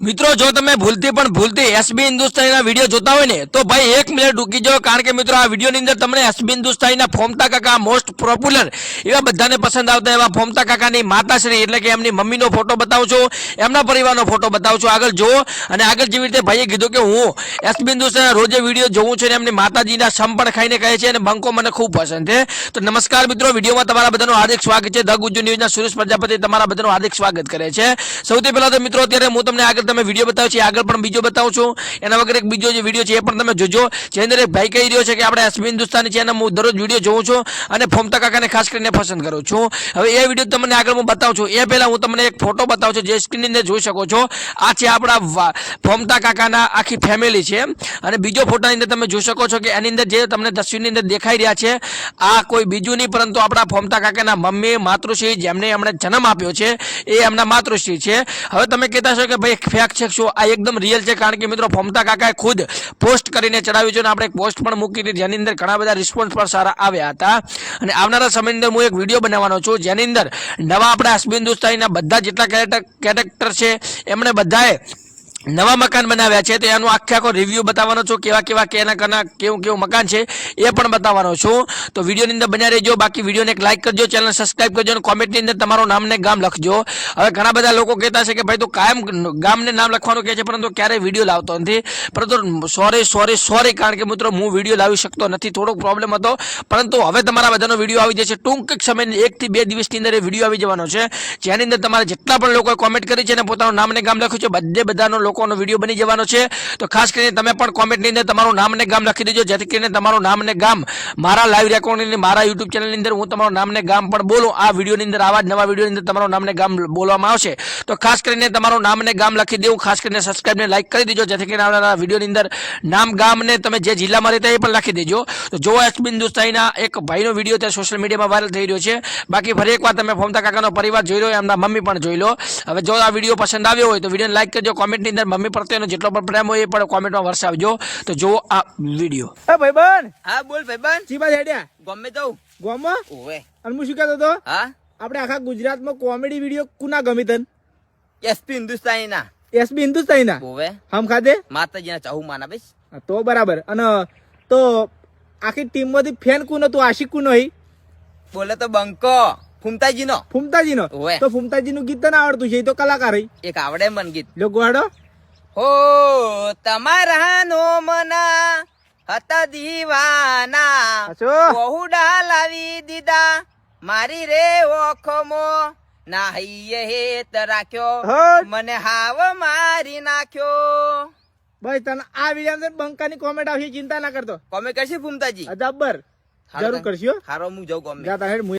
મિત્રો, જો તમે ભૂલથી પણ ભૂલથી એસબી હિન્દુસ્તાનીના વીડિયો જોતા હોય ને, તો ભાઈ એક મિનિટ રૂકી જાઓ, કારણ કે મિત્રો, આ વિડીયોની અંદર તમને એસબી હિન્દુસ્તાનીના ફોમતા કાકા મોસ્ટ પોપ્યુલર એવા બધાને પસંદ આવતા એવા ફોમતા કાકાની માતાશ્રી, એટલે કે એમની મમ્મીનો ફોટો બતાવું છું, એમના પરિવારનો ફોટો બતાવું છું. આગળ જુઓ, અને આગળ જેવી રીતે ભાઈએ કીધું કે હું એસબી હિન્દુસ્તાનના રોજે વીડિયો જોઉં છું, અને એમની માતાજીના સમ પણ ખાઈને કહે છે, અને બંકો મને ખૂબ પસંદ છે. તો નમસ્કાર મિત્રો, વિડીયોમાં તમારા બધાનું હાર્દિક સ્વાગત છે. ધ ગુજુ ન્યૂઝના સુરેશ પ્રજાપતિ તમારા બધાનું હાર્દિક સ્વાગત કરે છે. સૌથી પહેલા તો મિત્રો, અત્યારે હું તમને આગળ તમે વીડિયો બતાવું છું આગળ પણ બીજો બતાવું છું. એના વગર એક બીજો જે વીડિયો છે, એ પણ તમે જોજો. જેની અંદર એક ભાઈ કહી રહ્યો છે કે આપણે એસબી હિન્દુસ્તાની છે અને હું દરરોજ વીડિયો જોઉં છું અને ફોમતા કાકાને ખાસ કરીને પસંદ કરું છું. હવે એ વીડિયો તમને આગળ હું બતાવું છું. એ પહેલાં હું તમને એક ફોટો બતાવું છું જે સ્ક્રીનની અંદર જોઈ શકો છો. આ છે આપણા ફોમતા કાકાના આખી ફેમિલી છે. અને બીજો ફોટાની અંદર તમે જોઈ શકો છો કે એની અંદર જે તમને તસવીરની અંદર દેખાઈ રહ્યા છે, આ કોઈ બીજું નહીં, પરંતુ આપણા ફોમતા કાકાના મમ્મી, માતૃશ્રી જેમને એમણે જન્મ આપ્યો છે, એ એમના માતૃશ્રી છે. હવે તમે કહેતા છો કે ભાઈ ફેક છે શું? આ એકદમ રિયલ છે કારણ કે મિત્રો ફોમતા કાકાએ ખુદ પોસ્ટ કરીને ચડાવ્યું છે અને આપણે એક પોસ્ટ પણ મૂકી હતી જેની અંદર ઘણા બધા રિસ્પોન્સ પણ સારા આવ્યા હતા. અને આવનારા સમયની અંદર હું એક વીડિયો બનાવવાનો છું. જેની અંદર નવા આપણા હસબી હિન્દુસ્તાનીના બધા જેટલા કેરેક્ટર કેરેક્ટર છે, એમણે બધાએ નવા મકાન બનાવ્યા છે, તો એનો આખે આખો રિવ્યૂ બતાવવાનો છું, કેવા કેવા કેના કના, કેવું કેવું મકાન છે, એ પણ બતાવવાનો છું. તો વિડીયોની અંદર બન્યા રહેજો, બાકી વિડીયોને એક લાઇક કરજો ચેનલ સબસ્ક્રાઇબ કરજો અને કોમેન્ટની અંદર તમારું નામ ને ગામ લખજો. હવે ઘણા બધા લોકો કહેતા છે કે ભાઈ તો કાયમ ગામને નામ લખવાનું કહે છે, પરંતુ ક્યારેય વીડિયો લાવતો નથી. પરંતુ સોરી સોરી સોરી કારણ કે મિત્રો, હું વીડિયો લાવી શકતો નથી. થોડોક પ્રોબ્લેમ હતો, પરંતુ હવે તમારા બધાનો વીડિયો આવી જશે. ટૂંક સમયની એકથી બે દિવસની અંદર એ વીડિયો આવી જવાનો છે. જેની અંદર તમારે જેટલા પણ લોકોએ કોમેન્ટ કરી છે અને પોતાનું નામ ને ગામ લખ્યું છે, બધે બધાનો લોકોનો વીડિયો બની જવાનો છે. તો ખાસ કરીને તમે પણ કોમેન્ટની અંદર તમારું નામ અને ગામ લખી દેજો. જેથી કરીને તમારું નામ ને ગામ મારા લાઈવ રેકોર્ડિંગ મારા યુટ્યુબ ચેનલની અંદર હું તમારું નામ ને ગામ પણ બોલું. આ વિડીયોની અંદર, આવા જ નવા વિડીયોની અંદર તમારું નામ ને ગામ બોલવામાં આવશે. તો ખાસ કરીને તમારું નામ ને ગામ લખી દેવું. ખાસ કરીને સબસ્ક્રાઇબને લાઈક કરી દેજો. જેથી કરીને આવનારા વિડીયોની અંદર નામ, ગામ ને તમે જે જિલ્લામાં રહેતા એ પણ લખી દેજો. તો જો એક્સ હિન્દુસ્તાનીના એક ભાઈનો વીડિયો ત્યાં સોશિયલ મીડિયામાં વાયરલ થઈ રહ્યો છે. બાકી ફરી એકવાર તમે ફોમતા કાકાનો પરિવાર જોઈ લો, એમના મમ્મી પણ જોઈ લો. હવે જો આ વીડિયો પસંદ આવ્યો હોય તો વિડીયોને લાઈક કરજો કોમેન્ટની અંદર મમ્મી પ્રત્યેનો જેટલો પણ પ્રેમ હોય એ પણ કોમેન્ટમાં વરસાવજો. તો જો આ વીડિયો. એ ભાઈબંધ! હા બોલ ભાઈબંધ. ચીબા હેડ્યા? ગમે તો ગોમો? ઓવે. અને હું શું કહેતો હતો? હા? આપણે આખા ગુજરાતમાં કોમેડી વીડિયો કુના ગમી તન? એસપી હિન્દુસ્તાનીના. એસપી હિન્દુસ્તાનીના? હિન્દુસ્તાની ઓવે. હમ ખાધે? માતાજીના ચાહુ માના બેસ. તો બરાબર. અને તો આખી ટીમમાંથી ફેન કુનો તું આશિક કુનો હઈ બોલે તો બંકો. ફૂમતાજી નો ફૂમતાજી નો તો ફૂમતાજી નું ગીત તને આવડતું છે? એ તો કલાકાર એક આવડે મન ગીત. લો ગોહાડો. હો તમારા નો મના હતા દીવાના. બહુડા લાવી દીધા. મારી રે ઓખમો ના હૈયે હેત રાખ્યો. મને હાવ મારી નાખ્યો. ભાઈ તને આ વીડિયો બંકાની કોમેન્ટ આવશે ચિંતા ના કરતો. કોમે કરશે ફૂમતાજી અજબ્બર જરૂર કરશો હારો હું જાઉં કોમે જાતા હેડ મું